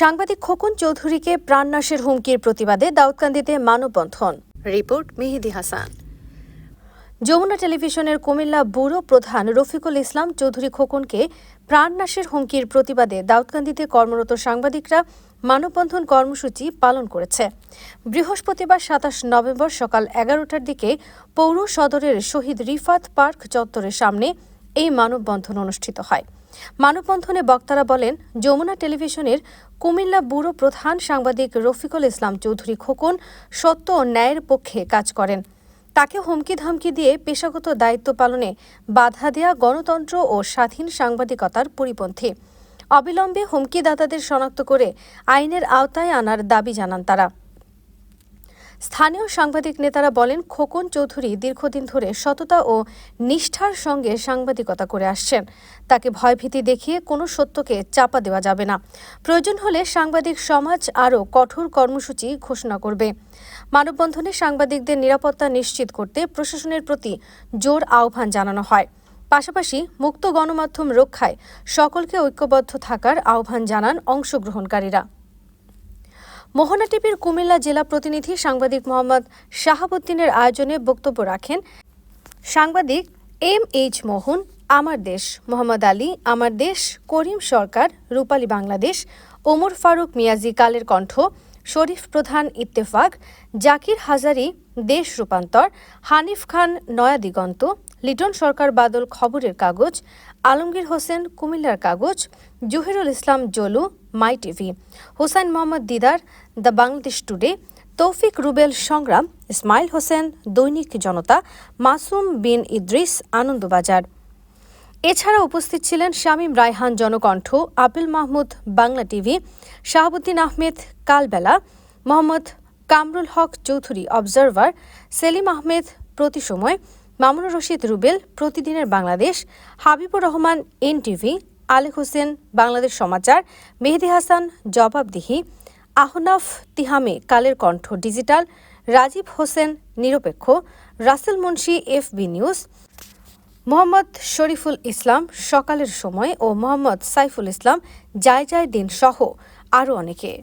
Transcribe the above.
সাংবাদিক খোকন চৌধুরীকে প্রাণনাশের হুমকির প্রতিবাদে দাউদকান্দিতে মানববন্ধন। রিপোর্ট মেহেদি হাসান। যমুনা টেলিভিশনের কুমিল্লা ব্যুরো প্রধান রফিকুল ইসলাম চৌধুরী খোকনকে প্রাণনাশের হুমকির প্রতিবাদে দাউদকান্দিতে কর্মরত সাংবাদিকরা মানববন্ধন কর্মসূচি পালন করেছে। বৃহস্পতিবার সাতাশ নভেম্বর সকাল এগারোটার দিকে পৌর সদরের শহীদ রিফাত পার্ক চত্বরের সামনে এই মানববন্ধন অনুষ্ঠিত হয়। মানববন্ধনে বক্তারা বলেন, যমুনা টেলিভিশনের কুমিল্লা ব্যুরো প্রধান সাংবাদিক রফিকুল ইসলাম চৌধুরী খোকন সত্য ও ন্যায়ের পক্ষে কাজ করেন। তাকে হুমকি ধামকি দিয়ে পেশাগত দায়িত্ব পালনে বাধা দেয়া গণতন্ত্র ও স্বাধীন সাংবাদিকতার পরিপন্থী। অবিলম্বে হুমকিদাতাদের শনাক্ত করে আইনের আওতায় আনার দাবি জানান তারা। স্থানীয় সাংবাদিক নেতারা বলেন, খোকন চৌধুরী দীর্ঘদিন ধরে সততা ও নিষ্ঠার সঙ্গে সাংবাদিকতা করে আসছেন। তাকে ভয়ভীতি দেখিয়ে কোনো সত্যকে চাপা দেওয়া যাবে না। প্রয়োজন হলে সাংবাদিক সমাজ আরও কঠোর কর্মসূচি ঘোষণা করবে। মানববন্ধনে সাংবাদিকদের নিরাপত্তা নিশ্চিত করতে প্রশাসনের প্রতি জোর আহ্বান জানানো হয়। পাশাপাশি মুক্ত গণমাধ্যম রক্ষায় সকলকে ঐক্যবদ্ধ থাকার আহ্বান জানান অংশগ্রহণকারীরা। মোহনা টিভির কুমিল্লা জেলা প্রতিনিধি সাংবাদিক মোহাম্মদ শাহাবুদ্দিনের আয়োজনে বক্তব্য রাখেন সাংবাদিক এম এইচ মোহন, আমার দেশ মোহাম্মদ আলী, আমার দেশ করিম সরকার, রূপালী বাংলাদেশ, ওমর ফারুক মিয়াজি কালের কণ্ঠ, শরীফ প্রধান ইত্তেফাক, জাকির হাজারি দেশ রূপান্তর, হানিফ খান নয়া দিগন্ত, লিটন সরকার বাদল খবরের কাগজ, আলমগীর হোসেন কুমিল্লার কাগজ, Zahirul Islam Jalu My TV. Hossain Mohammad Didar, the Bangladesh today. Toufiq Rubel Sangram, Ismail Hossain, দৈনিক জনতা, মাসুম বিন ইদ্রিস, আনন্দবাজার। এছাড়া উপস্থিত ছিলেন শামীম রায়হান জনকণ্ঠ, আপিল মাহমুদ, বাংলা টিভি, শাহাবুদ্দিন আহমেদ, কালবেলা, মোহাম্মদ কামরুল হক চৌধুরী, অবজারভার, সেলিম আহমেদ প্রতি সময় মামুনুর রশিদ রুবেল, প্রতিদিনের বাংলাদেশ, হাবিবুর রহমান এন টিভি আলেক হোসেন, বাংলাদেশ সমাচার। মেহেদি হাসান, জবাবদিহি। আহনাফ তিহামে, কালের কণ্ঠ ডিজিটাল। রাজীব হোসেন, নিরপেক্ষ। Russell Munshi, FB news. Mohammad Shariful Islam, সকালের সময়। ও মোহাম্মদ সাইফুল ইসলাম জায় জায় দিন সহ। আরও অনেকে।